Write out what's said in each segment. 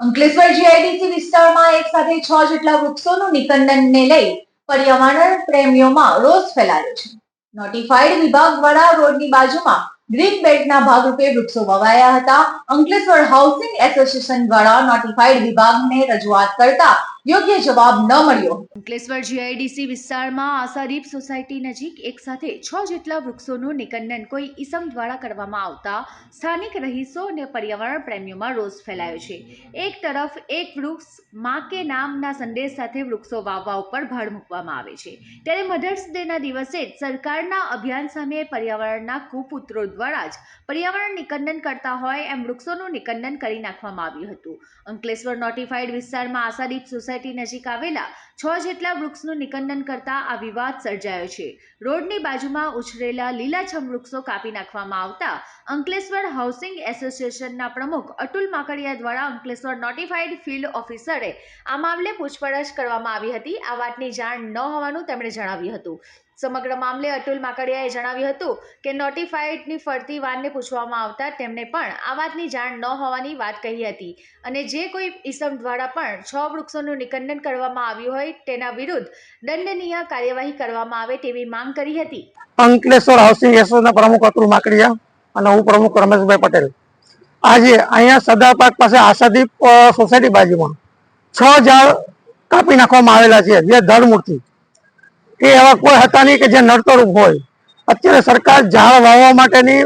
Ankleshwar GIDC વિસ્તારમાં એક સાથે છ જેટલા વૃક્ષોનું નિકંદનને લઈ પર્યાવરણ પ્રેમીઓમાં રોષ ફેલાયો છે. નોટિફાઈડ વિભાગ દ્વારા રોડની બાજુમાં ગ્રીન બેલ્ટના ભાગરૂપે વૃક્ષો વવાયા હતા. અંકલેશ્વર હાઉસિંગ એસોસિએશન દ્વારા નોટિફાઈડ વિભાગને રજૂઆત કરતા યોગ્ય જવાબ ન મળ્યો. અંકલેશ્વર જીઆઈડીસી વિસ્તારમાં આશાદીપ સોસાયટી નજીક એક સાથે છ જેટલા વૃક્ષોનું નિકંદન કોઈ ઇસમ દ્વારા કરવામાં આવતા સ્થાનિક રહીશો અને પર્યાવરણ પ્રેમીઓમાં રોષ ફેલાયો છે. એક તરફ એક વૃક્ષમાં કે નામના સંદેશ સાથે વૃક્ષો વાવવા ઉપર ભાર મૂકવામાં આવે છે. ત્યારે મધર્સ ડેના દિવસે જ સરકારના અભિયાન સામે પર્યાવરણના કુપુત્રો દ્વારા જ પર્યાવરણ નિકંદન કરતા હોય એમ વૃક્ષોનું નિકંદન કરી નાખવામાં આવ્યું હતું. અંકલેશ્વર નોટિફાઈડ વિસ્તારમાં આશાદીપ સોસાયટી નજીક આવેલા છ જેટલા વૃક્ષનું નિકંદન કરતા આ વિવાદ સર્જાયો છે. રોડની બાજુમાં ઉછરેલા લીલાછમ વૃક્ષો કાપી નાખવામાં આવતા અંકલેશ્વર હાઉસિંગ એસોસિએશનના પ્રમુખ અતુલ માકડિયા દ્વારા અંકલેશ્વર નોટિફાઈડ ફિલ્ડ ઓફિસરે આ મામલે પૂછપરછ કરવામાં આવી હતી. આ વાતની જાણ ન હોવાનું તેમણે જણાવ્યું હતું. સમગ્ર મામલે અતુલ માકડિયાએ જણાવ્યું હતું કે નોટિફાઈડની ફરતી વાનને પૂછવામાં આવતા તેમણે પણ આ વાતની જાણ ન હોવાની વાત કહી હતી. અને જે કોઈ ઇસમ દ્વારા પણ છ વૃક્ષોનું નિકંદન કરવામાં આવ્યું હોય તેના વિરુદ્ધ દંડનીય કાર્યવાહી કરવામાં આવે તેવી માંગ કરી હતી. અંકલેશ્વર હાઉસિંગ એસોસિએશનના પ્રમુખ અતુલ માકડિયા અને હું પ્રમુખ રમેશભાઈ પટેલ. આજે અહીંયા સદા પાર્ક પાસે આશાદીપ સોસાયટી બાજુમાં છ ઝાડ કાપી નાખવામાં આવેલા છે, જે ધરમૂળથી. કે એવા કોઈ હતા નહીં કે જે નડતરૂપ હોય. અત્યારે સરકાર ઝાડ વાવવા માટેની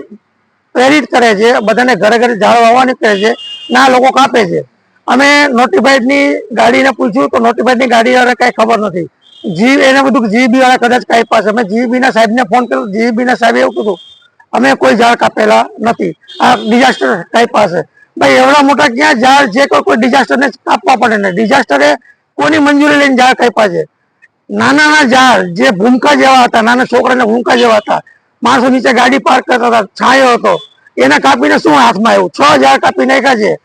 પ્રેરિત કરે છે, બધાને ઘરે ઘરે ઝાડ વાવવાની કહે છે, ના લોકો કાપે છે. અમે નોટિફાઈડની ગાડીને પૂછ્યું તો નોટિફાઈડની ગાડી વાળા કઈ ખબર નથી. જી એને બધું જીબી વાળા કદાચ કાંઈ પાસે. અમે જીબી ના સાહેબને ફોન કર્યો જીબી ના સાહેબે એવું કીધું, અમે કોઈ ઝાડ કાપેલા નથી. આ ડિઝાસ્ટર ટાઈપ પાસે. ભાઈ, એવડા મોટા ક્યાં ઝાડ જે કોઈ કોઈ ડિઝાસ્ટર ને કાપવા પડે ને? ડિઝાસ્ટરે કોની મંજૂરી લઈને ઝાડ કાપ્યા છે? નાના ઝાડ જે ભૂમકા જેવા હતા, નાના છોકરાના ભૂમકા જેવા હતા, માણસો નીચે ગાડી પાર્ક કરતા હતા, છાંયો હતો, એને કાપીને શું હાથમાં આવ્યું? છ ઝાડ કાપી નાખ્યા છે.